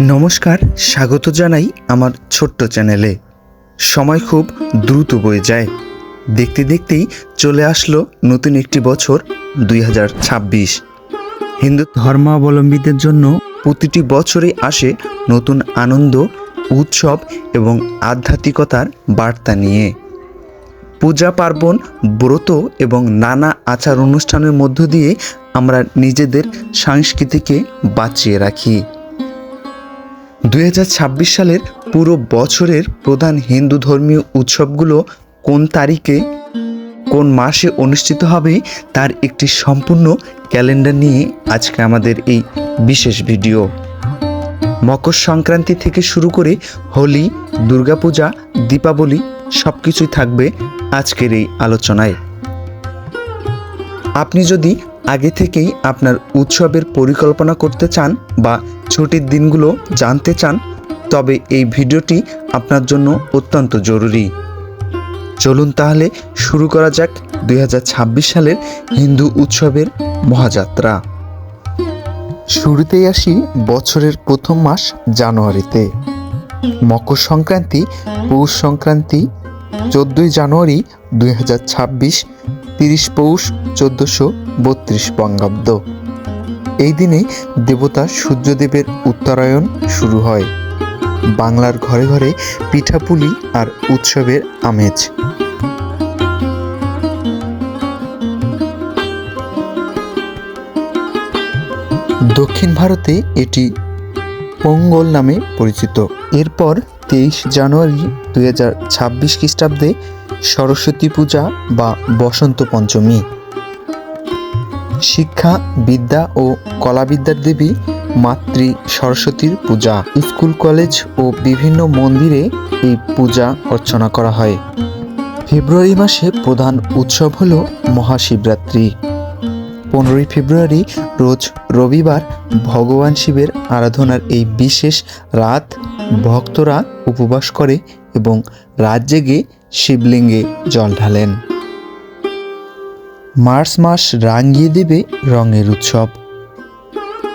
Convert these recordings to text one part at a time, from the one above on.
নমস্কার, স্বাগত জানাই আমার ছোট্ট চ্যানেলে। সময় খুব দ্রুত বয়ে যায়। দেখতে দেখতেই চলে আসলো নতুন একটি বছর দুই হাজার ছাব্বিশ। হিন্দু ধর্মাবলম্বীদের জন্য প্রতিটি বছরে আসে নতুন আনন্দ, উৎসব এবং আধ্যাত্মিকতার বার্তা নিয়ে। পূজা পার্বণ, ব্রত এবং নানা আচার অনুষ্ঠানের মধ্য দিয়ে আমরা নিজেদের সংস্কৃতিকে বাঁচিয়ে রাখি। দু হাজার ছাব্বিশ সালের পুরো বছরের প্রধান হিন্দু ধর্মীয় উৎসবগুলো কোন তারিখে, কোন মাসে অনুষ্ঠিত হবে তার একটি সম্পূর্ণ ক্যালেন্ডার নিয়ে আজকে আমাদের এই বিশেষ ভিডিও। মকর সংক্রান্তি থেকে শুরু করে হোলি, দুর্গাপূজা, দীপাবলি সব কিছুই থাকবে আজকের এই আলোচনায়। আপনি যদি আগে থেকেই আপনার উৎসবের পরিকল্পনা করতে চান বা ছুটির দিনগুলো জানতে চান, তবে এই ভিডিওটি আপনার জন্য অত্যন্ত জরুরি। চলুন তাহলে শুরু করা যাক দুই হাজার ছাব্বিশ সালের হিন্দু উৎসবের মহাযাত্রা। শুরুতেই আসি বছরের প্রথম মাস জানুয়ারিতে। মকর সংক্রান্তি, পৌষ সংক্রান্তি, চোদ্দই জানুয়ারি দুই হাজার ছাব্বিশ, তিরিশ পৌষ, চোদ্দোশো বত্রিশ বঙ্গাব্দ। এই দিনে দেবতা সূর্যদেবের উত্তরায়ণ শুরু হয়। বাংলার ঘরে ঘরে পিঠাপুলি আর উৎসবের আমেজ। দক্ষিণ ভারতে এটি পোঙ্গল নামে পরিচিত। এরপর তেইশ জানুয়ারি দুই হাজার ছাব্বিশ খ্রিস্টাব্দে সরস্বতী পূজা বা বসন্ত পঞ্চমী। শিক্ষা, বিদ্যা ও কলাবিদ্যার দেবী মাতৃ সরস্বতীর পূজা। স্কুল, কলেজ ও বিভিন্ন মন্দিরে এই পূজা অর্চনা করা হয়। ফেব্রুয়ারি মাসে প্রধান উৎসব হল মহাশিবরাত্রি। পনেরোই ফেব্রুয়ারি রোজ রবিবার ভগবান শিবের আরাধনার এই বিশেষ রাত ভক্তরা উপবাস করে এবং রাত জেগে শিবলিঙ্গে জল ঢালেন। মার্চ মাস রাঙিয়ে দেবে রঙের উৎসব।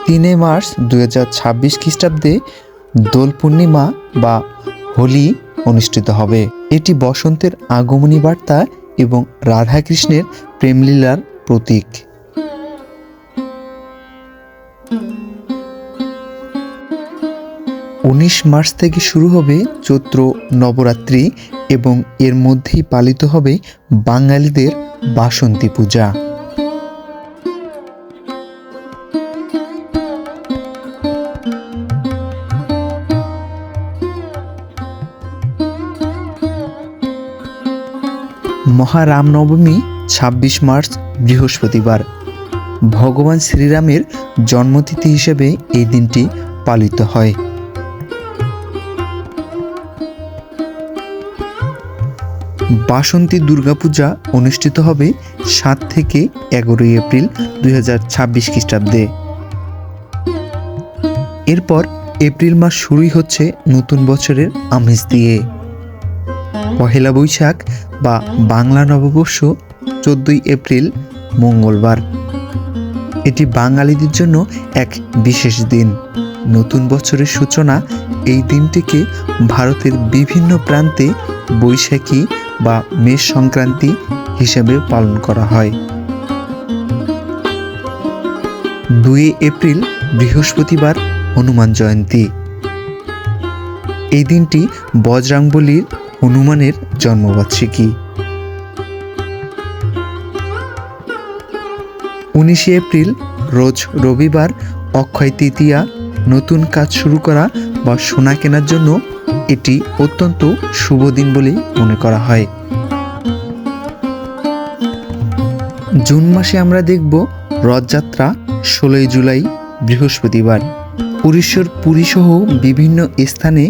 তিনে মার্চ দু হাজার ছাব্বিশ খ্রিস্টাব্দে দোল পূর্ণিমা বা হোলি অনুষ্ঠিত হবে। এটি বসন্তের আগমনী বার্তা এবং রাধাকৃষ্ণের প্রেমলীলার প্রতীক। উনিশ মার্চ থেকে শুরু হবে চৈত্র নবরাত্রি এবং এর মধ্যেই পালিত হবে বাঙালিদের বাসন্তী পূজা। মহারামনবমী ছাব্বিশ মার্চ, বৃহস্পতিবার। ভগবান শ্রীরামের জন্মতিথি হিসেবে এই দিনটি পালিত হয়। বাসন্তী দুর্গাপূজা অনুষ্ঠিত হবে সাত থেকে এগারোই এপ্রিল দুই হাজার ছাব্বিশ খ্রিস্টাব্দে। এরপর এপ্রিল মাস শুরুই হচ্ছে নতুন বছরের আমেজ দিয়ে। পহেলা বৈশাখ বা বাংলা নববর্ষ চোদ্দই এপ্রিল, মঙ্গলবার। এটি বাঙালিদের জন্য এক বিশেষ দিন। নতুন বছরের সূচনা এই দিনটিকে ভারতের বিভিন্ন প্রান্তে বৈশাখী বা মেষ সংক্রান্তি হিসেবে পালন করা হয়। দুই এপ্রিল বৃহস্পতিবার হনুমান জয়ন্তী। এই দিনটি বজরাংবলির হনুমানের জন্মবার্ষিকী। উনিশে এপ্রিল রোজ রবিবার অক্ষয় তৃতীয়া নতুন কাজ শুরু করা বা সোনা কেনার জন্য এটি অত্যন্ত শুভ দিন বলে মনে করা হয়। জুন মাসে আমরা দেখব রথযাত্রা, ষোলোই জুলাই, বৃহস্পতিবার। পুরীশ্বর পুরীসহ বিভিন্ন স্থানে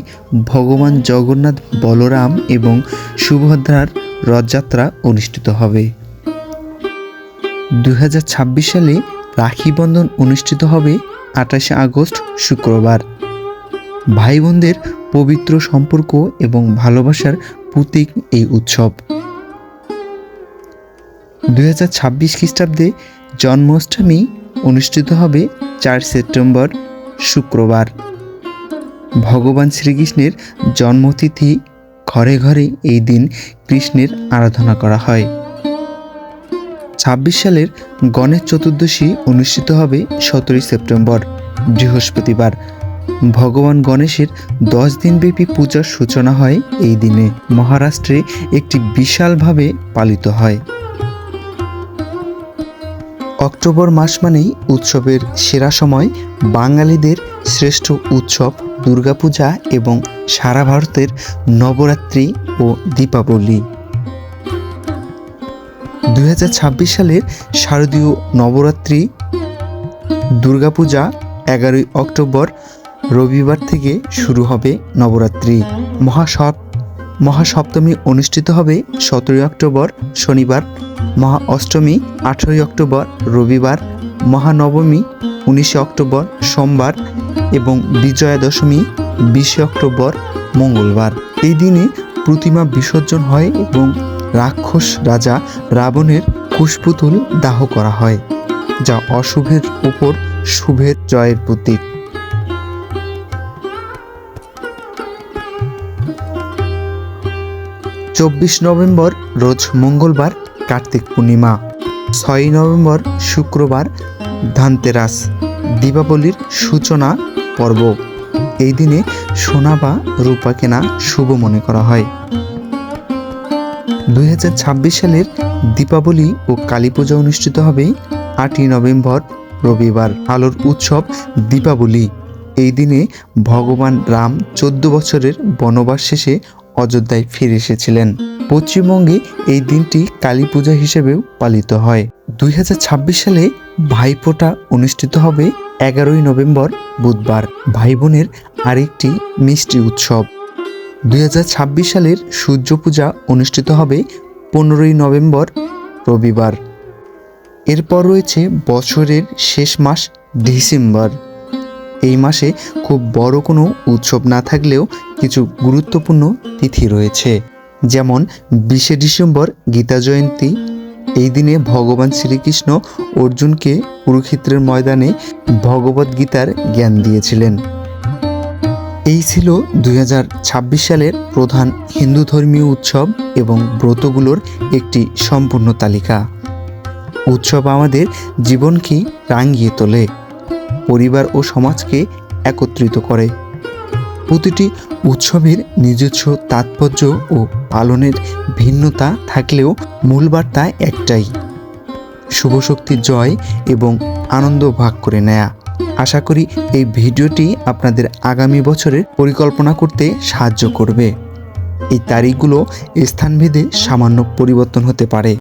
ভগবান জগন্নাথ, বলরাম এবং সুভদ্রার রথযাত্রা অনুষ্ঠিত হবে। দুই হাজার ছাব্বিশ সালে রাখি বন্ধন অনুষ্ঠিত হবে আঠাশে আগস্ট, শুক্রবার। ভাই বোনদের পবিত্র সম্পর্ক এবং ভালোবাসার প্রতীক এই উৎসব। দুই হাজার ছাব্বিশ খ্রিস্টাব্দে জন্মাষ্টমী অনুষ্ঠিত হবে চার সেপ্টেম্বর, শুক্রবার। ভগবান শ্রীকৃষ্ণের জন্মতিথি ঘরে ঘরে এই দিন কৃষ্ণের আরাধনা করা হয়। ছাব্বিশ সালের গণেশ চতুর্দশী অনুষ্ঠিত হবে সতেরোই সেপ্টেম্বর, বৃহস্পতিবার। ভগবান গণেশের দশ দিনব্যাপী পূজার সূচনা হয় এই দিনে। মহারাষ্ট্রে একটি বিশালভাবে পালিত হয়। অক্টোবর মাস মানেই উৎসবের সেরা সময়। বাঙালিদের শ্রেষ্ঠ উৎসব দুর্গাপূজা এবং সারা ভারতের নবরাত্রি ও দীপাবলি। দুই হাজার ছাব্বিশ সালের শারদীয় নবরাত্রি, দুর্গাপূজা এগারোই অক্টোবর রবিবার থেকে শুরু হবে নবরাত্রি। মহাসপ, মহাসপ্তমী অনুষ্ঠিত হবে সতেরোই অক্টোবর শনিবার মহা অষ্টমী আঠেরোই অক্টোবর রবিবার, মহানবমী উনিশে অক্টোবর সোমবার এবং বিজয়া দশমী বিশে অক্টোবর মঙ্গলবার। এই দিনে প্রতিমা বিসর্জন হয় এবং রাক্ষস রাজা রাবণের কুশপুতুল দাহ করা হয়, যা অশুভের উপর শুভের জয়ের প্রতীক। চব্বিশ নভেম্বর, রোজ মঙ্গলবার, কার্তিক পূর্ণিমা। ছয়ই নভেম্বর, শুক্রবার, ধানতেরাস, দীপাবলির সূচনা পর্ব। এই দিনে সোনা বা রূপা কেনা শুভ মনে করা হয়। দু হাজার ছাব্বিশ সালের দীপাবলি ও কালী পূজা অনুষ্ঠিত হবে আটই নভেম্বর, রবিবার। আলোর উৎসব দীপাবলি। এই দিনে ভগবান রাম চোদ্দ বছরের বনবাস শেষে অযোধ্যায় ফিরে এসেছিলেন। পশ্চিমবঙ্গে এই দিনটি কালী পূজা হিসেবেও পালিত হয়। দুই হাজার ছাব্বিশ সালে ভাইফোঁটা অনুষ্ঠিত হবে এগারোই নভেম্বর, বুধবার। ভাই বোনের আরেকটি মিষ্টি উৎসব। দুই হাজার ছাব্বিশ সালের সূর্য পূজা অনুষ্ঠিত হবে পনেরোই নভেম্বর, রবিবার। এরপর রয়েছে বছরের শেষ মাস, ডিসেম্বর। এই মাসে খুব বড় কোনো উৎসব না থাকলেও কিছু গুরুত্বপূর্ণ তিথি রয়েছে। যেমন বিশে ডিসেম্বর গীতা জয়ন্তী, এই দিনে ভগবান শ্রীকৃষ্ণ অর্জুনকে কুরুক্ষেত্রের ময়দানে ভগবদ গীতার জ্ঞান দিয়েছিলেন। এই ছিল দু হাজার ছাব্বিশ সালের প্রধান হিন্দু ধর্মীয় উৎসব এবং ব্রতগুলোর একটি সম্পূর্ণ তালিকা। উৎসব আমাদের জীবনকে রাঙিয়ে তোলে। পরিবার ও সমাজকে একত্রিত করে। প্রতিটি উৎসবের নিজস্ব তাৎপর্য ও পালনের ভিন্নতা থাকলেও মূল বার্তা একটাই শুভ শক্তির জয় এবং আনন্দ ভাগ করে নেয়া। আশা করি এই ভিডিওটি আপনাদের আগামী বছরের পরিকল্পনা করতে সাহায্য করবে। এই তারিখগুলো স্থানভেদে সামান্য পরিবর্তন হতে পারে।